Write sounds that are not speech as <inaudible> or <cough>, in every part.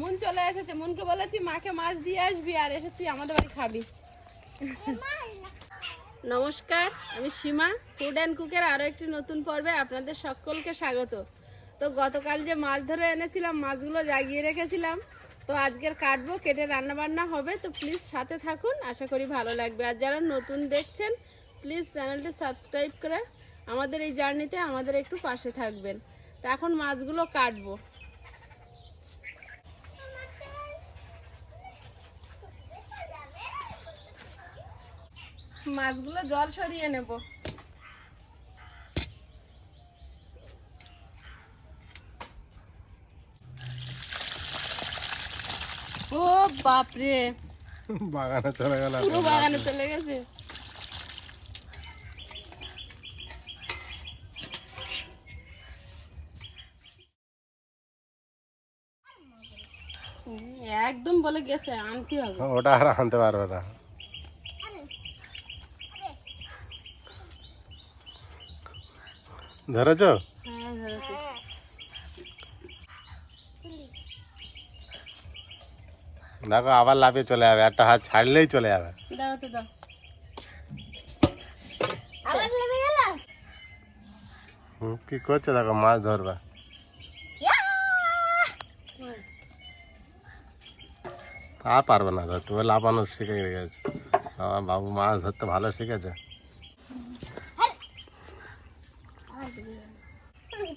Moon চলে এসেছে। মুনকে বলেছি, মাকে মাছ দিয়ে আসবি আর এসে তুই আমাদের বাড়ি খাবি। নমস্কার, আমি সীমা। ফুড অ্যান্ড কুকের আরও একটি নতুন পর্বে আপনাদের সকলকে স্বাগত। তো গতকাল যে মাছ ধরে এনেছিলাম, মাছগুলো জাগিয়ে রেখেছিলাম। তো আজকের কাটবো, কেটে রান্না বান্না হবে। তো প্লিজ সাথে থাকুন, আশা করি ভালো লাগবে। আর যারা নতুন দেখছেন প্লিজ চ্যানেলটি সাবস্ক্রাইব করে আমাদের এই জার্নিতে আমাদের একটু পাশে থাকবেন। তো এখন মাছগুলো কাটবো। মাছগুলো জল সরিয়ে নেব। ও বাপরে। বাগানে চলে গেল পুরো বাগানে চলে গেছে। একদম বলে গেছে আনতে হবে। ওটা আর আনতে পারবে না। ধরেছো? হ্যাঁ দেখো আবার লাফিয়ে চলে যাবে। একটা হাত ছাড়লেই চলে যাবে। দাও তো দাও। হুম, কি করছে? দেখো মাছ ধরবে। আর পারবে না ধরতে। ওই লাফানো শিখে গেছে। আমার বাবু মাছ ধরতে ভালো শিখেছে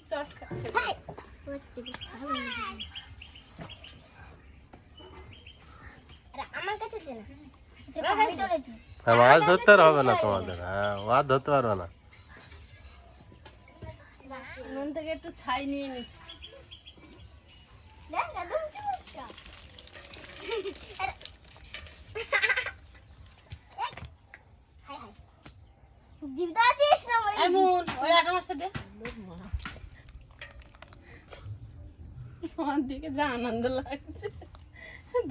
চট খাচ্ছে আমার কাছে দে না এটা আমি ধরেছি হ্যাঁ মাছ ধরতে আর হবে না তোমাদের হ্যাঁ ও ধরতে পারবে না। মন থেকে একটু ছাই নিয়ে নি। জীবিত আছিস না এমন ওই আটা মাছটা দে। আমার দিকে যা আনন্দ লাগছে।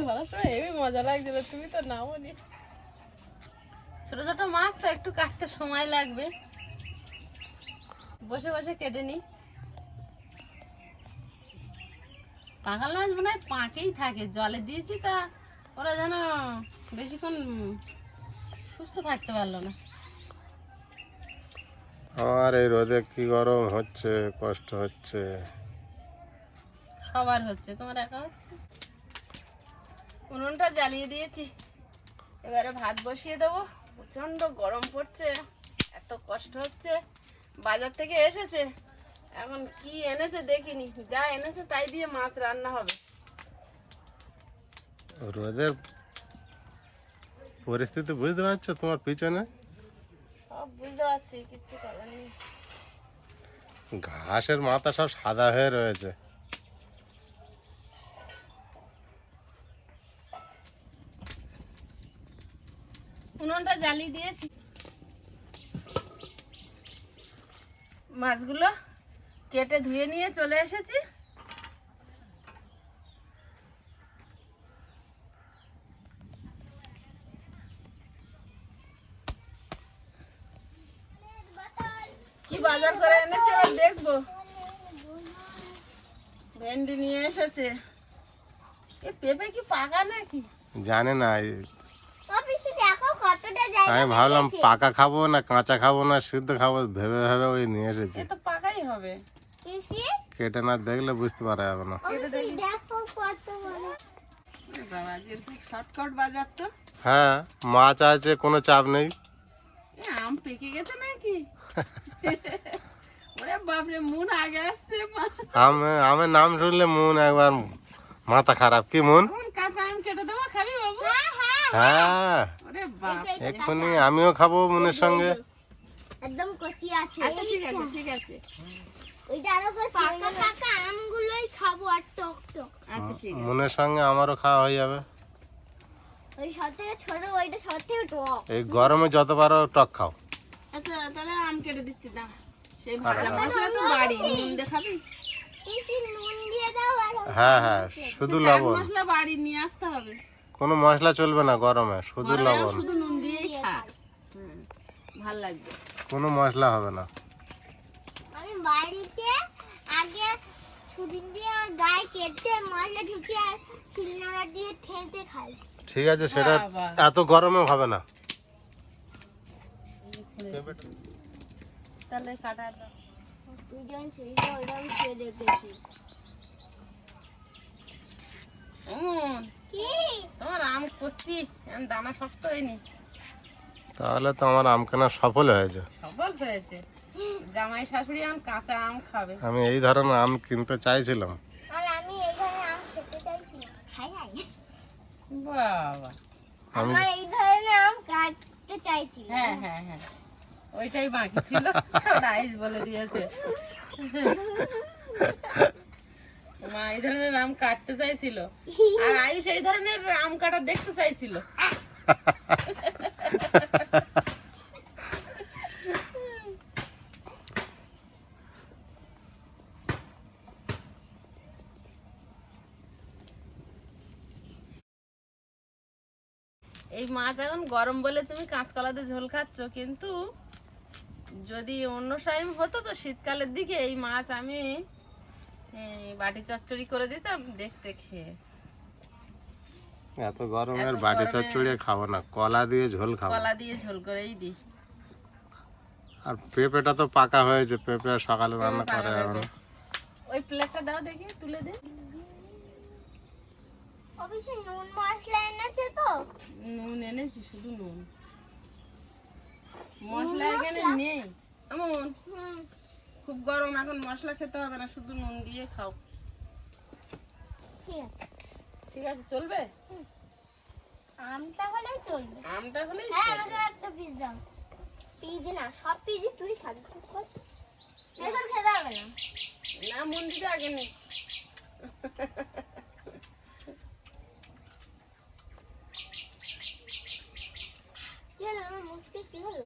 ধরার সময় হেবি মজা লাগছিল তুমি তো নাও নি ছোট ছোট মাছ তো একটু কাটতে সময় লাগবে। বসে বসে কেটে নি পাকাল মাছ মনে হয় পাঁকেই থাকে জলে দিয়েছি তা ওরা যেন বেশিক্ষণ সুস্থ থাকতে পারল না। আমার এই রোদে কি গরম হচ্ছে কষ্ট হচ্ছে? সবার হচ্ছে তোমার একা হচ্ছে? উনুনটা জ্বালিয়ে দিয়েছি। এবারে ভাত বসিয়ে দেবো। প্রচণ্ড গরম পড়ছে এত কষ্ট হচ্ছে বাজার থেকে এসেছে এখন কি এনেছে দেখিনি যা এনেছে তাই দিয়ে মাছ রান্না হবে। রোদের পরিস্থিতি বুঝতে পারছ তোমার পিছনে? সব বুঝতে পারছি কিচ্ছু করার নেই। ঘাসের মাথা সব সাদা হয়ে রয়েছে উনুনটা জ্বালিয়ে দিয়েছি। মাছগুলো কেটে ধুয়ে নিয়ে চলে এসেছি। কি বাজার করে এনেছে এবার দেখব। ভেন্ডি নিয়ে এসেছে। এ পেঁপে কি পাকা নাকি? জানে না এই- ও পিসি দেখো কতটা জায়গা আমি ভাবলাম পাকা খাব না কাঁচা খাব না সিদ্ধ খাব ভেবে ভেবে ওই নিয়ে এসেছি। তো পাকাই হবে। কেটে না দেখলে বুঝতে পারা যাবে না। হ্যাঁ মাছ আছে কোনো চাপ নেই। আম পেকে গেছে নাকি? ওরে বাপরে মন আগে আসছে আম আমের নাম শুনলে মুন একবার মাথা খারাপ কি মন কোন কাঁচা আম কেটে দেবো খাবি বাবু? হ্যাঁ হ্যাঁ হ্যাঁ। বাপ। এক্ষুনি আমিও খাব মনের সঙ্গে। একদম কচি আছে। আচ্ছা ঠিক আছে ঠিক আছে। ওইটা আরও কচি পাকা পাকা আমগুলোই খাব আর টক টক। আচ্ছা ঠিক আছে। মনের সঙ্গে আমারও খাওয়া হয়ে যাবে। এই গরমে যত পারো টক খাও। আচ্ছা তাহলে আম কেটে দিচ্ছি না সেই ভাজা মশলা তো বাড়ি। নুন আর হ্যাঁ হ্যাঁ শুধু লবণ। মশলা বাড়ি নিয়ে আসতে হবে। কোনো মশলা চলবে না গরমে শুধু লবণ। শুধু নুন দিয়েই খা। হুম, ভালো লাগবে। কোনো মশলা হবে না। আমি বাড়িতে আগে সুদিন দিয়ে আমার গায়ে কেটে মশলা ঢুকিয়ে আর শিলনোড়া দিয়ে ঠেলতে খাই। ঠিক আছে সেটা এত গরমে হবে না। তাহলে কাটা দাও। তুই যখন ওইরকম খেয়ে দেখেছি কি? তোমার আম করছি এখন দানা শক্ত হয়নি? তাহলে তো আমার আম কেনা সফল হয়েছে। সফল হয়েছে। জামাই শাশুড়ি এখন কাঁচা আম খাবে। আমি এই ধরনের আম কিনতে চাইছিলাম। আর আমি এই ধরনের আম খেতে চাইছি হাই হাই। বাবা। আমি আমার এই ধরনের আম কাটতে চাইছি হ্যাঁ হ্যাঁ হ্যাঁ। ওইটাই বাকি ছিল। রাইস বলে দিয়েছে। মা এই ধরনের আম কাটতে চাইছিল। আর আয়ুষ এই ধরনের আম কাটা দেখতে চাইছিল। এই মাছ এখন গরম বলে তুমি কাঁচকলাতে ঝোল খাচ্ছ, কিন্তু যদি অন্য টাইম হতো তো শীতকালের দিকে এই মাছ আমি বাটি চচ্চড়ি করে দিতাম দেখতে খেয়ে। এত গরমের বাটি চচ্চড়ি খাব না কলা দিয়ে ঝোল খাব। কলা দিয়ে ঝোল করেই দিই। আর পেঁপেটা তো পাকা হয়েছে পেঁপে সকালে রান্না করে। এখন। ওই প্লেটটা দাও দেখি তুলে দে। অবশ্যই নুন মশলা এনেছে তো? নুন এনেছি শুধু নুন। মশলা এখানে নেই। এমন? খুব গরম এখন মশলা খেতে হবে না শুধু নুন দিয়ে খাও। ঠিক আছে। চলবে? আমটা হলেই চলবে। আমটা হলেই হ্যাঁ আমাকে একটা পিস দাও। পিস না সব পিসই তুই খাবি খেতে হবে না। না মন্দিরে আগে নেই আমার মুখে কি হলো!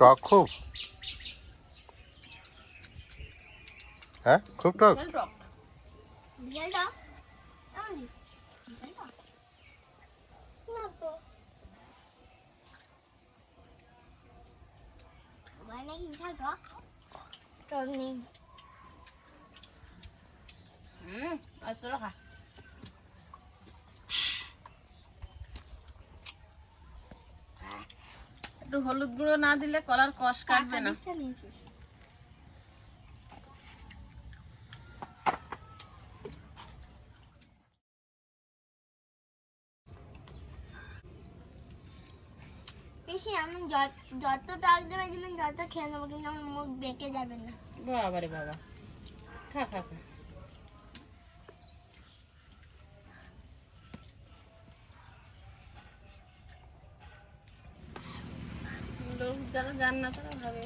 টক খুব? হ্যাঁ খুব টক? টক নেই। হুম আর তোরা খা। একটু হলুদ গুঁড়ো না দিলে কলার কষ কাটবে না। আমি যত যত টক দেবে যত খেয়ে নেব কিন্তু আমার মুখ বেঁকে যাবে না। বাবা রে বাবা। খা খা খা। যারা জান না তারা ভাবে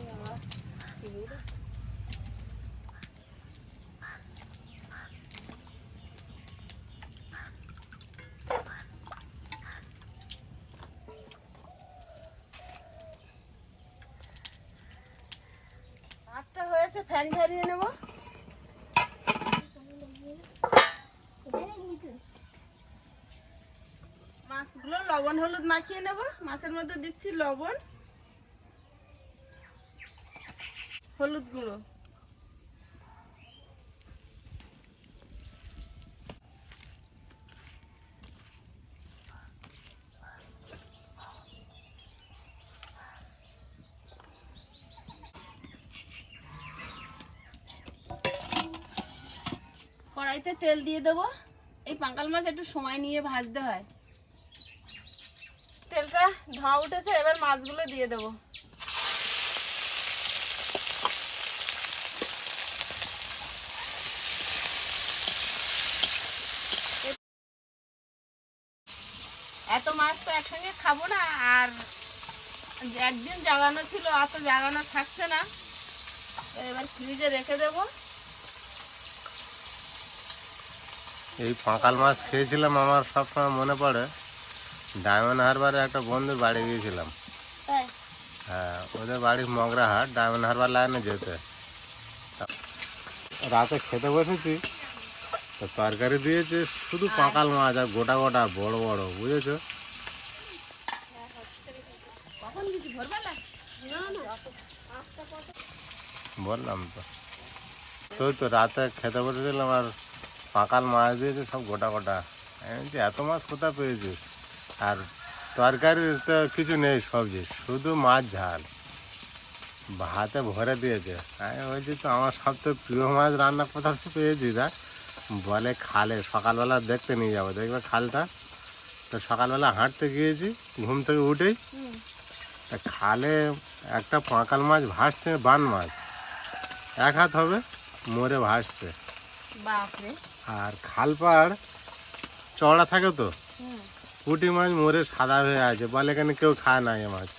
হয়েছে ফ্যান মাছগুলো লবণ, হলুদ মাখিয়ে নেব। মাছের মধ্যে দিচ্ছি লবণ। হলুদ গুঁড়ো। কড়াইতে তেল দিয়ে দেবো। এই পাঙ্কাল মাছ একটু সময় নিয়ে ভাজতে হয়। তেলটা ধোঁয়া উঠেছে, এবার মাছগুলো দিয়ে দেবো এত মাছ তো একসঙ্গে খাব না আর একদিন জাগানো ছিল অত জাগানো থাকছে না। এবার ফ্রিজে রেখে দেবো। এই পাঁকাল মাছ খেয়েছিলাম আমার সবসময় মনে পড়ে। ডায়মন্ড হারবারে একটা বন্ধুর বাড়ি গিয়েছিলাম। হ্যাঁ ওদের বাড়ি মগরাহাট ডায়মন্ড হারবার লাইনে যেতে। রাতে খেতে বসেছি তো তরকারি দিয়েছে শুধু পাঁকাল মাছ আর গোটা গোটা বড় বড় বুঝেছ? বললাম তো। তো তো রাতে খেতে বসেছিলাম আর পাকাল মাছ দিয়েছে সব গোটা গোটা। বলছি, এত মাছ কোথায় পেয়েছিস? আর তরকারির তো কিছু নেই সবজি শুধু মাছ ঝাল। ভাতে ভরে দিয়েছে। আমি বলছি তো আমার সবথেকে প্রিয় মাছ রান্না থেকে পেয়েছি দা বলে খালে সকালবেলা দেখতে নিয়ে যাব। দেখবে খালটা? তো সকালবেলা হাঁটতে গিয়েছি ঘুম থেকে উঠেই। তা খালে একটা পাঁকাল মাছ ভাসছে বান মাছ। এক হাত হবে মরে ভাসছে। আর খাল পাড় চওড়া থাকে তো? পুঁটি মাছ মরে সাদা হয়ে আছে বলে এখানে কেউ খায় না এ মাছ।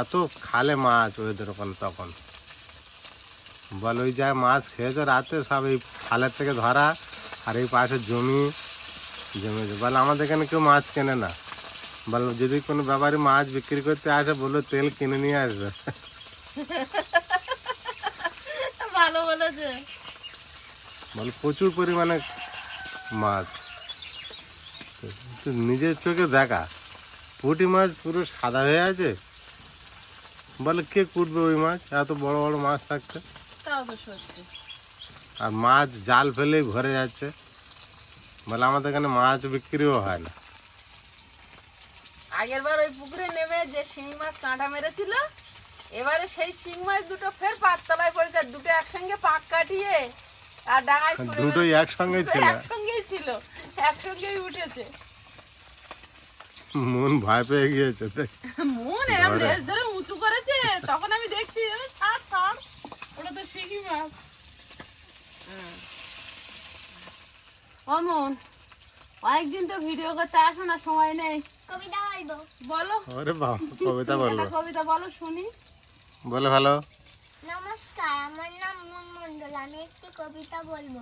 এত খালে মাছ ওদের ওখানে তখন। বলে ওই যা মাছ খেয়েছে রাতে সব এই খালের থেকে ধরা আর এই পাশে জমি জমেছে বলে আমাদের এখানে কেউ মাছ কেনে না। বলে যদি কোনো ব্যাপারী মাছ বিক্রি করতে আসে বলল তেল কিনে নিয়ে আসবে। <laughs> ভালো বলেছে। বলে প্রচুর পরিমাণে মাছ। নিজের চোখে দেখা। পুঁটি মাছ পুরো সাদা হয়ে আছে। বলে কে কুটবে ওই মাছ? এত বড় বড় মাছ থাকছে। আর মাছ জাল ফেলেই ভরে যাচ্ছে। বলে আমাদের এখানে মাছ বিক্রিও হয় না। আগের বার ওই পুকুরে নেমে যে শিং মাছ কাঁটা মেরেছিল এবারে সেই শিং মাছ দুটো ফের পাততলায় পড়েছে আর দুটো একসঙ্গে পাক কাটিয়ে আর ডাঙায় ছুঁড়ে দুটোই একসঙ্গে ছিল। একসঙ্গেই ছিল একসঙ্গেই উঠেছে। মন ভয় পেয়ে গিয়েছে। মন এরকম। রেস ধরে উঁচু করেছে তখন আমি দেখছি আমি ছাড় ছাড় ওটা তো শিখি মাছ। অমন অনেকদিন তো ভিডিও করতে আসো না সময় নেই। কবিতা বলব। বলো। ওরে বাবা কবিতা বলব। কবিতা বলো শুনি। বলে ভালো। নমস্কার, আমার নাম মুন মণ্ডল। আমি একটি কবিতা বলব।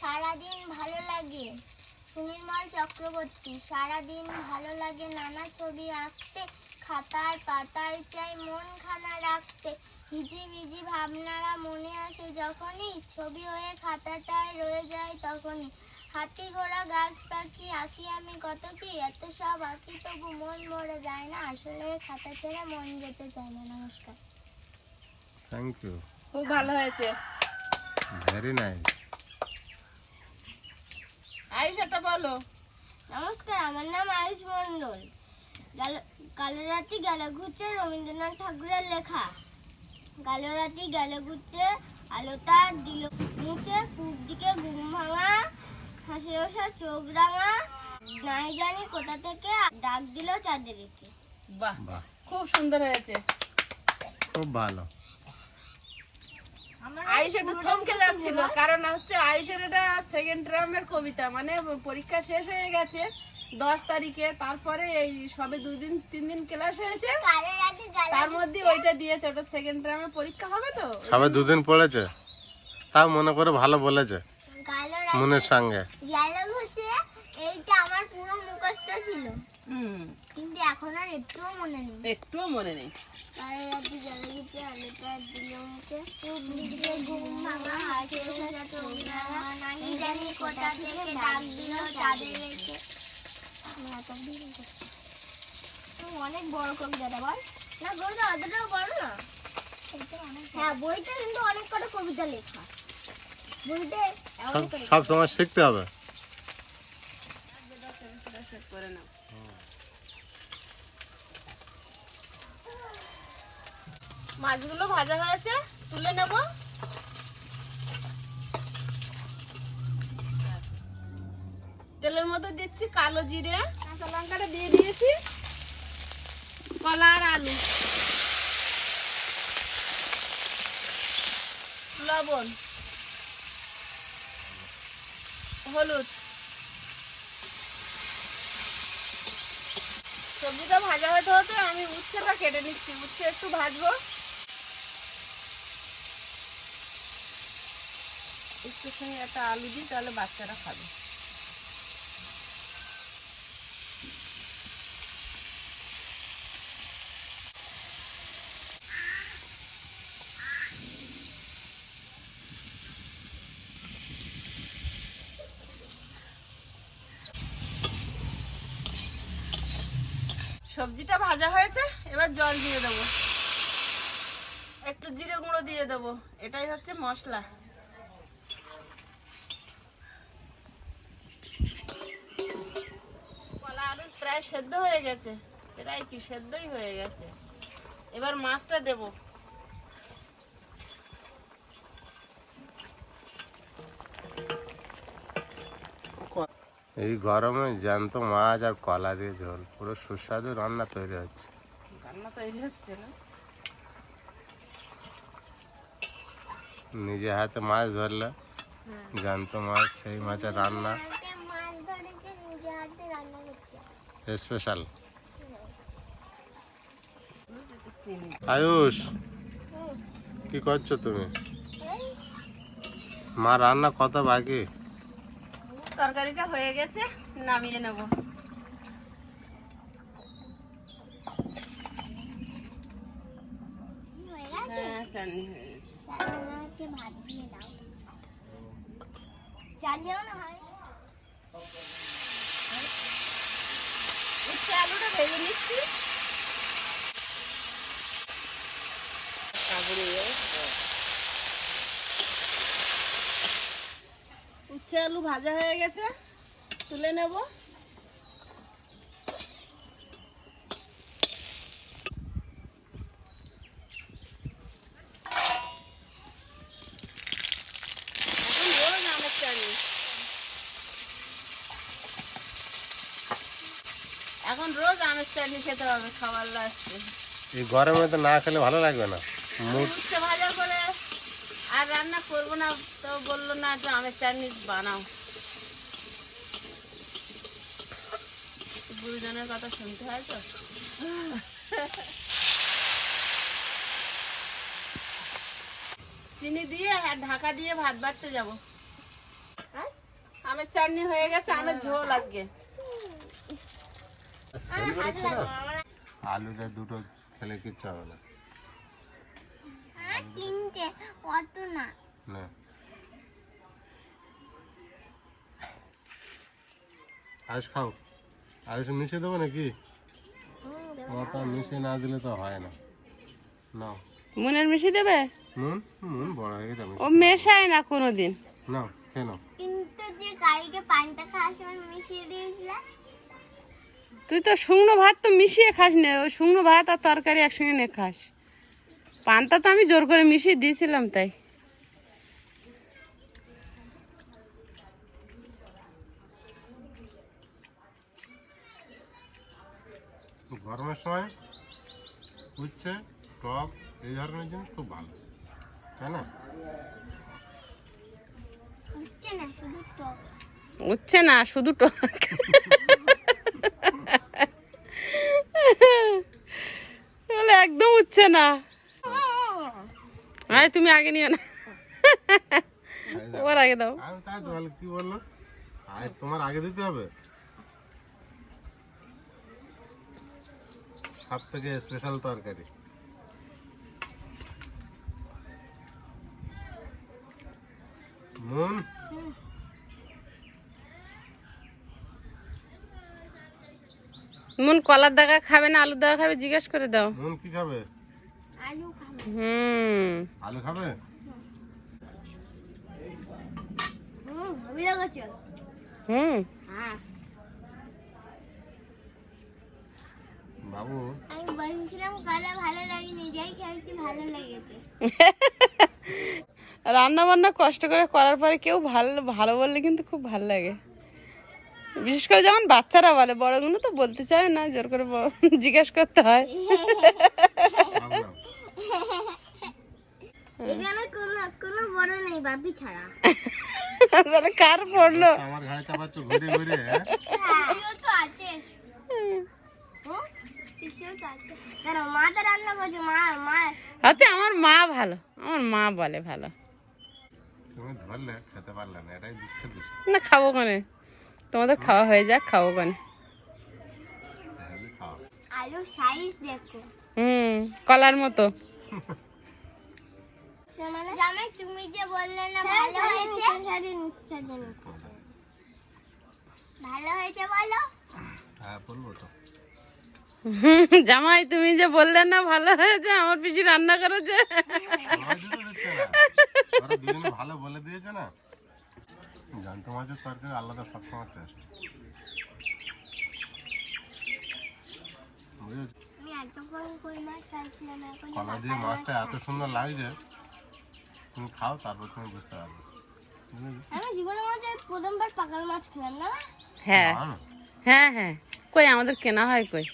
সারাদিন ভালো লাগে সুনির্মল চক্রবর্তী। সারাদিন ভালো লাগে নানা ছবি আঁকতে, খাতার পাতায় চাই মন খানা রাখতে। হিজি ভিজি ভাবনারা মনে আসে যখনই, ছবি হয়ে খাতাটায় রয়ে যায় তখনই। হাতি ঘোড়া গাছ পাখি আঁকি আমি কত কি? এত সব আঁকি তবু মন ভরে যায় না। আসলে খাতা ছেড়ে মন যেতে চায় না। নমস্কার। থ্যাংক ইউ খুব ভালো হয়েছে। ভেরি নাইস আয়ুষটা বলো। নমস্কার আমার নাম আয়ুষ মণ্ডল। কালো রাতি গেল ঘুরছে রবীন্দ্রনাথ ঠাকুরের লেখা। কালো রাতি গেল ঘুরছে আলো তার দিল মুছে পূব দিকে ঘুম ভাঙা। হাসি ওষা চোখ রাঙা। নাই জানি কোথা থেকে ডাক দিল চাঁদেরকে। বাহ বাহ। খুব সুন্দর হয়েছে। খুব ভালো। আয়ুষ একটু থমকে যাচ্ছিল কারণ হচ্ছে আয়ুষের এটা সেকেন্ড টার্মের কবিতা মানে পরীক্ষা শেষ হয়ে গেছে দশ তারিখে তারপরে এই সবে দুই দিন তিন দিন ক্লাস হয়েছে। কালো রাতি গেল তার মধ্যে ওইটা দিয়েছে ওটা সেকেন্ড টার্মের পরীক্ষা হবে তো? সবাই দুদিন পড়েছে? তাও মনে করে ভালো বলেছে। মনের সঙ্গে। এইটা আমার পুরো মুখস্থ ছিল। হুম। কিন্তু এখন আর একটুও মনে নেই। একটুও মনে নেই। অনেক বড় কবিতাটা বল। না কবিতা অতটাও বড় না। হ্যাঁ বইটা কিন্তু অনেক কটা কবিতা লেখা। সব সময় শিখতে হবে। মাছগুলো ভাজা হয়েছে তুলে নেব। তেলের মধ্যে দিচ্ছি কালো জিরে কাঁচা লঙ্কাটা দিয়ে দিয়েছি কলা আর আলু লবণ। হলুদ। সবজিটা ভাজা হতে হতে আমি উচ্ছেটা কেটে নিচ্ছি। উচ্ছে একটু ভাজবো। একটু সঙ্গে একটা আলু দিই, তাহলে বাচ্চারা খাবে। সবজিটা ভাজা হয়েছে, এবার জল দিয়ে দেবো। একটু জিরে গুঁড়ো দিয়ে দেবো, এটাই হচ্ছে মশলা। কলা প্রায় সেদ্ধ হয়ে গেছে এটাই কি সেদ্ধই হয়ে গেছে। এবার মাছটা দেবো। এই গরমে জ্যান্ত মাছ আর কলা দিয়ে ঝোল পুরো সুস্বাদু রান্না তৈরি হচ্ছে। রান্না তৈরি হচ্ছে না। নিজে হাতে মাছ ধরলে। জ্যান্ত মাছ সেই মাছের রান্না। স্পেশাল। আয়ুষ কি করছ তুমি? মা রান্না কত বাকি? তরকারিটা হয়ে গেছে নামিয়ে নেব। হয়ে গেছে। হ্যাঁ চাটনি হয়ে গেছে তাহলে আমাকে ভাত দিয়ে দাও চালিয়েও না হয় উচ্ছে আলুটা ভেজে নিচ্ছি উচ্ছে আলু ভাজা হয়ে গেছে তুলে নেব। এখন রোজ আমের চাটনি খেতে হবে খাবার লাস্টে এই গরমে তো না খেলে ভালো লাগবে না উচ্ছে ভাজা করে আর রান্না করব না তো বলল না একটু আমের চাটনি বানাও। গুরুজনের কথা শুনতে হয় তো। চিনি দিয়ে আর ঢাকা দিয়ে ভাত বাড়তে যাব। হ্যাঁ? আমের চাটনি হয়ে গেছে আমের ঝোল আজকে। আলুতে দুটো খেলে কিচ্ছু হবে না। তিনটে অত না। না। আয়ুষ খাও। আয়ুষ মিশিয়ে দেবো নাকি? ওটা মিশিয়ে না দিলে তো হয় না। নাও। মনের মিশি দেবে? নুন নুন বড় হয়ে গেছে ও মেশায় না কোনোদিন। নাও খেয়ে নাও। কিন্তু যে কালকে পানটা খাওয়ার সময় মিশিয়ে দিয়েছিলে? তুই তো শুকনো ভাত তো মিশিয়ে খাস না। ওই শুকনো ভাত আর তরকারি একসঙ্গে নে খাস। পান্তা তো আমি জোর করে মিশিয়ে দিয়েছিলাম তাই। গরমের সময় উচ্ছে টক এই ধরনের জিনিস খুব ভালো। তাই না? হচ্ছে না শুধু টক। উঠছে না শুধু টক। বলে একদম উঠছে না। আরে তুমি আগে নিও না। ওর আগে দাও। কি বলল? তোমার আগে দিতে হবে? সব থেকে স্পেশাল তরকারি। মুন? মন কলার দাগা খাবে না আলুর দাগা খাবে জিজ্ঞেস করে দাও। মুন কি খাবে? আলু খাব। হুম। আলু খাবে? হুম হুম। হ্যাঁ। বাবু। আমি বলছিলাম কলা ভালো লাগেনি যাই খেয়েছি ভালো লেগেছে। <laughs> রান্না বান্না কষ্ট করে করার পরে কেউ ভালো ভালো বললে কিন্তু খুব ভালো লাগে। বিশেষ করে যেমন বাচ্চারা বলে বড়গুলো তো বলতে চায় না জোর করে <laughs> জিজ্ঞেস করতে হয়। <laughs> এখানে কোনো কোনো বড় নেই বাপি ছাড়া। তাহলে কার পড়ল? আমার ঘাড়ে চাপাচ্ছ ঘুরে ঘুরে হ্যাঁ? পিসিও তো আছে হুম? পিসিও তো আছে কেন মা তো রান্না করছে? মা মা। আচ্ছা আমার মা ভালো। আমার মা বলে ভালো। না খাব কানে? তোমাদের খাওয়া হয়ে যাক খাব কানে? আলু সাইজ দেখো। হুম কলার মতো। জামাই তুমি যে বললে না ভালো হয়েছে? ভালো হয়েছে বলো? হ্যাঁ বলব তো। <laughs> জামাই তুমি যে বললে না ভালো হয়েছে আমার পিসি রান্না করেছে। ভালো বলে দিয়েছে না। জ্যান্ত মাছের তরকারি আলাদা সবসময় টেস্ট কলা দিয়ে মাছটা এত সুন্দর লাগছে। তুমি খাও তারপর তুমি বুঝতে পারবে? আমি জীবনের মধ্যে প্রথমবার পাকাল মাছ খেলাম না? হ্যাঁ। হ্যাঁ হ্যাঁ। কই আমাদের কেনা হয় কই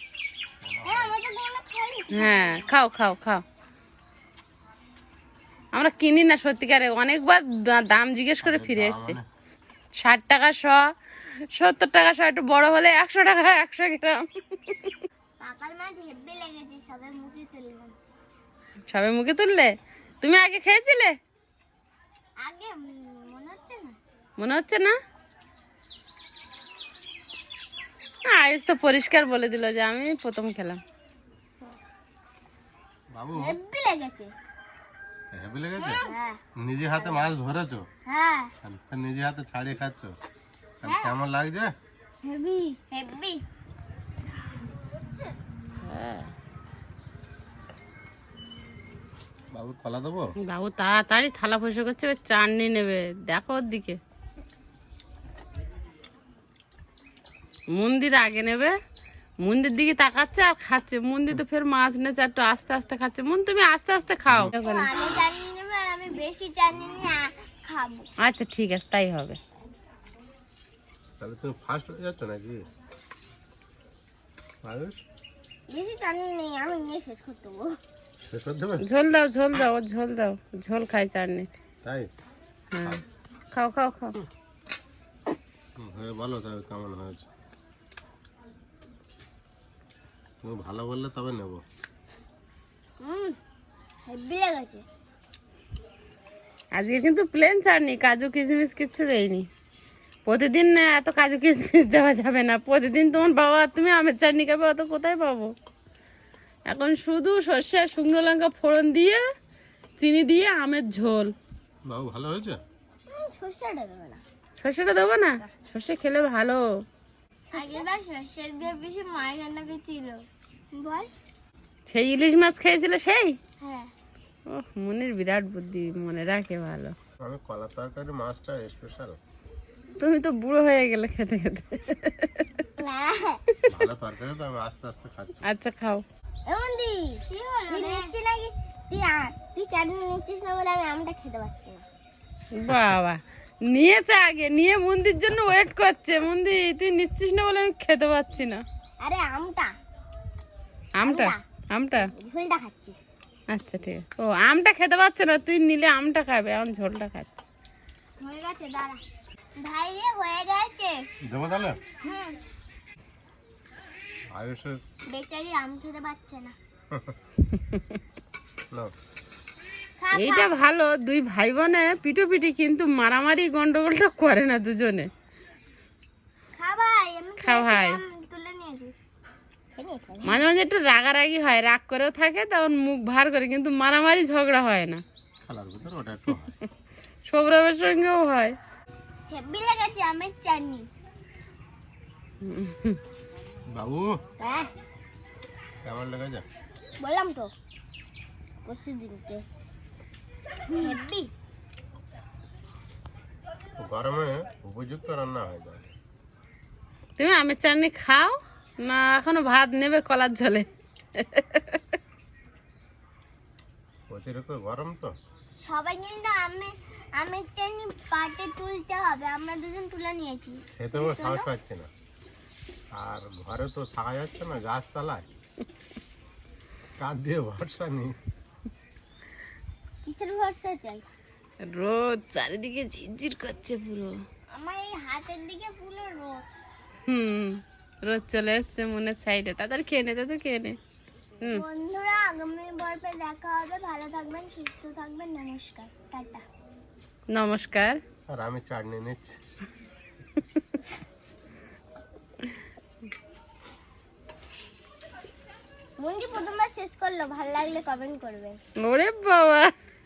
হ্যাঁ আমরা তো কোনো খাইনি হ্যাঁ খাও খাও খাও। আমরা কিনি না সত্যিকারে অনেকবার দাম জিজ্ঞেস করে ফিরে এসছে। মানে ষাট টাকা শ সত্তর টাকা শ একটু বড় হলে একশো টাকা একশো গ্রাম। সবে মুখে তুললাম সবে মুখে তুললে? তুমি আগে খেয়েছিলে? মনে হচ্ছে মনে হচ্ছে না? আয়ুষ তো পরিষ্কার বলে দিল যে আমি প্রথম খেলাম। বাবু। হেব্বি লেগেছে। হেভি লেগেছে? হ্যাঁ। নিজে হাতে মাছ ধরেছো? হ্যাঁ। নিজে হাতে ছাড়িয়ে খাচ্ছ। আর কেমন লাগছে? হেব্বি হেব্বি বাবু কলা দেবো? বাবু তাড়াতাড়ি থালা পয়সা করছে এবার চাটনি নেবে। দেখো ওর দিকে। মন্দির আগে নেবে। মন্দির দিকে তাকাচ্ছে আর খাচ্ছে। মন্দির তো ফের মাছ নেছে একটু আস্তে আস্তে খাচ্ছে। মন তুমি আস্তে আস্তে খাও। আচ্ছা ঠিক আছে তাই হবে। তাহলে তুমি ফার্স্ট হয়ে যাচ্ছ নাকি? বেশি জানি নেই আমি নিয়ে শেষ করতে দেবো। শেষ করে দেবে? ঝোল দাও ঝোল দাও ওর ঝোল দাও। ঝোল খাই চাটনি তাই? হ্যাঁ। খাও খাও খাও। হয়ে বলো তাহলে কেমন হয়েছে? তুমি ভালো বললে তবে নেব। হুম লেগেছে। আজকে কিন্তু প্লেন চাটনি কাজু কিশমিশ কিচ্ছু দেয়নি প্রতিদিন না এত কাজু কিশমিশ দেওয়া যাবে না প্রতিদিন তোমার বাবা আর তুমি আমের চাটনি খাবে অত কোথায় পাবো? এখন শুধু সর্ষে শুকনো লঙ্কা ফোড়ন দিয়ে চিনি দিয়ে আমের ঝোল। বাবু ভালো হয়েছে? সর্ষেটা দেবে না। সর্ষেটা দেবো না? সর্ষে খেলে ভালো। আগেরবার সর্ষে দিয়ে বেশি মায়ের রান্না বল। সেই ইলিশ মাছ খেয়েছিল সেই? হ্যাঁ। ও মনের বিরাট বুদ্ধি মনে রাখে ভালো। আমি কলা তরকারি মাছটা স্পেশাল তুমি তো বুড়ো হয়ে গেলে খেতে খেতে। ভালো তরকারি তো আমি আস্তে আস্তে খাচ্ছি। আচ্ছা খাও। এমন দি কি হলো তুই নিচ্ছিস নাকি? তুই তুই চাটনি নিচ্ছিস না বলে আমি আমটা খেতে পারছি না। বাবা। নিয়েছে আগে নিয়ে মন্দির জন্য ওয়েট করছে। মন্দির তুই নিচ্ছিস না বলে আমি খেতে পাচ্ছি না। আরে আমটা। আমটা? আমটা। ঝোলটা খাচ্ছি আচ্ছা ঠিক আছে। ও আমটা খেতে পাচ্ছে না তুই নিলে আমটা খাবে এখন ঝোলটা খাচ্ছে। হয়ে গেছে দাঁড়া। ভাই রে হয়ে গেছে। দেবো তাহলে? হুম। আয়ুষের বেচারি আম খেতে পারছে না। <laughs> এইটা ভালো দুই ভাই বোনে পিটি কিন্তু মারামারি গন্ডগোলটা করে না দুজনে। মাঝে মাঝে একটু রাগারাগি হয় রাগ করেও থাকে তখন মুখ ভার করে কিন্তু মারামারি ঝগড়া হয় না। হয়। সৌরভের সঙ্গেও হয়। বাবু হ্যাঁ। কেমন লেগেছে? বললাম তো পরশু দিনকে। গরমে উপযুক্ত রান্না হয়ে যায় তুমি আমের চাটনি খাও না এখনও ভাত নেবে কলার ঝোলে? অতিরিক্ত গরম তো। সবাই কিন্তু আমে আমের চাটনি পাটে তুলতে হবে। আমরা দুজন তুলে নিয়েছি। খেতেও সাহস পাচ্ছি না। আর ঘরে তো থাকা যাচ্ছে না গাছতলায়। কাঁদ দিয়ে ভরসা নেই। কিসের ভরসা চাই। রোদ চারিদিকে ঝিরঝির করছে পুরো। আমার এই হাতের দিকে পুরো রোদ। হুম রোদ চলে এসছে মনের সাইডে তাদের খেয়ে নে তাদের খেয়ে নে। বন্ধুরা আগামী পর্বে দেখা হবে। ভালো থাকবেন সুস্থ থাকবেন। নমস্কার। টাটা। নমস্কার। আর আমি চাটনি নিচ্ছি। মন্দি প্রথমবার শেষ করল। ভালো লাগলে কমেন্ট করবেন। ওরে বাবা।